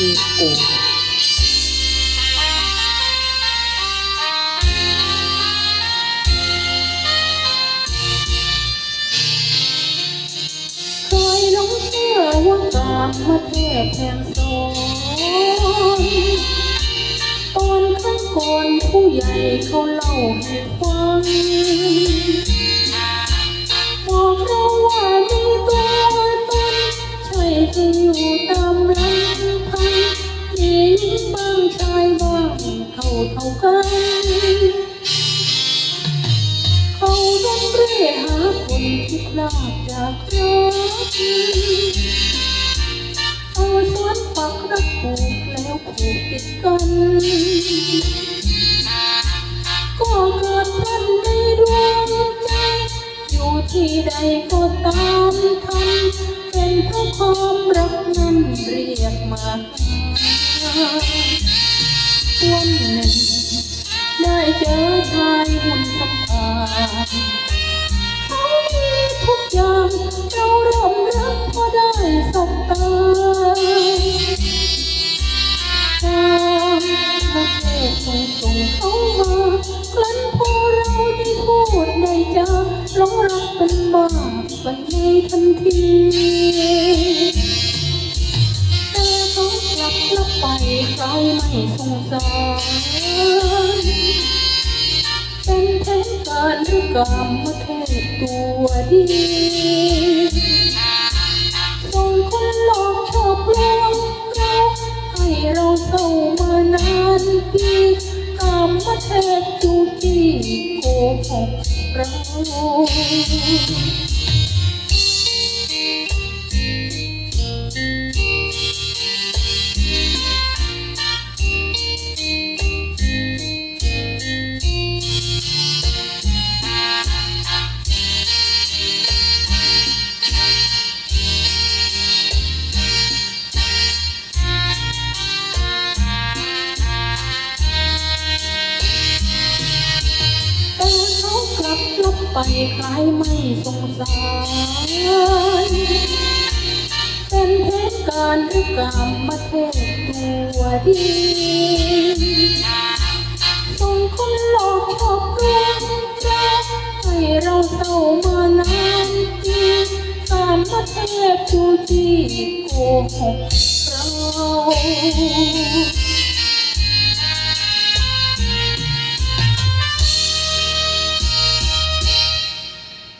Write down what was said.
คือกูเคยหลงเชื่อว่ากามมาเทพแห่งสอนตอนครั้งก่อนผู้ใหญ่เขาเล่าให้ฟัง บ้างชายบ้างเท่าเท่ากันเขาดันเร่หาคนที่พลาดจากรักเอาสวนปักรักผูกแล้วผูกติดกัน ก็เกิดพันในดวงใจ อยู่ที่ใดก็ตามทันเป็นเพราะความรักนั้นเรียกมา วันหนึ่งได้เจอชายหุ่นสำอาญเขามีทุกอย่างเราเริ่มรักพอได้สบตาตามมาเทศส่งส่งเขามาครั้นพอเราได้พูดได้จาหลงรักเป็นบ้าไปในทันที ไม่สงสารเป็นแผนการหรือกรรมมาเทศตัวดีส่งคนหลอกชอบลวงเราให้เราเศร้ามานานปีกรรมมาเทศจูจีโกหกเรา ไปใครไม่สงสารเป็นเหตุการหรือกรรมมาเทศตัวดีส่งคนหลอกชอบลวงให้เราเศร้ามานานปีกรรมมาเทศจูจีโกหกเรา